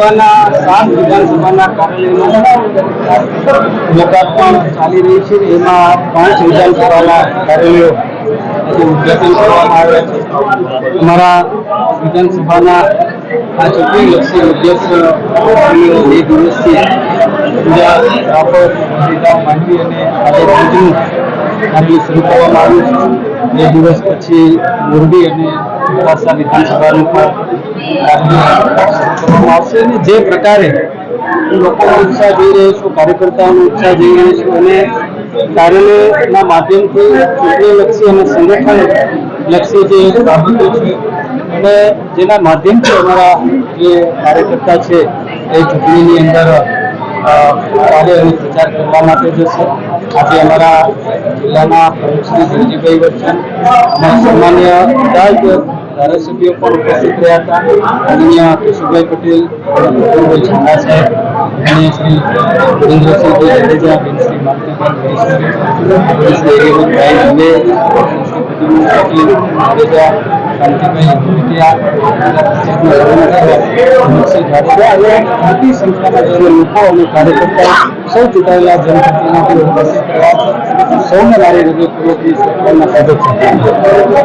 સાત વિધાનસભાના કાર્યાલયનું લોકાર્પણ ચાલી રહી છે. એમાં પાંચ વિધાનસભાના કાર્યાલયો આજે કરવામાં આવ્યા છે. અમારા વિધાનસભાના આ ચૂંટણીલક્ષી ઉદ્દેશ બે દિવસથી બીજા રાપર શરૂ કરવામાં આવ્યું છે. બે દિવસ પછી મોરબી અને મોડાસા વિધાનસભાનું પણ કાર્ય કરવામાં આવશે અને જે પ્રકારે લોકોનો ઉત્સાહ જોઈ રહ્યો છું, કાર્યકર્તાઓનો ઉત્સાહ જોઈ રહ્યો છું અને કાર્યાલયના માધ્યમથી ચૂંટણીલક્ષી અને સંગઠન લક્ષી જે બાબતો છે, અને જેના માધ્યમથી અમારા જે કાર્યકર્તા છે, એ ચૂંટણીની અંદર કાર્ય અને પ્રચાર કરવા માટે જશે આજે અમારા જિલ્લાના પ્રમુખ શ્રી ધનજીભાઈ વચ્ચન અમારા સામાન્ય બધા જ ધારાસભ્યો પણ ઉપસ્થિત રહ્યા હતા આદરણીય કેશુભાઈ પટેલ પૂર્વ ઝાલા સાહેબ અને શ્રી સુરેન્દ્રસિંહજી જાડેજા બેન શ્રી માલતીબેન હરીશ્વરી શ્રી હેમંતભાઈ દવે શ્રી પ્રદ્યુમનસિંહજી જાડેજા કાંતિભાઈ ભૂટિયા અમિતસિંહ જાડેજા અને મોટી સંખ્યામાં જે લોકો અને કાર્યકર્તાઓ સૌ ચૂંટાયેલા જનપ્રતિનિધિઓ ઉપસ્થિત રહ્યા છે સૌને મારી હૃદયપૂર્વકની સરકારના સ્વાગત છે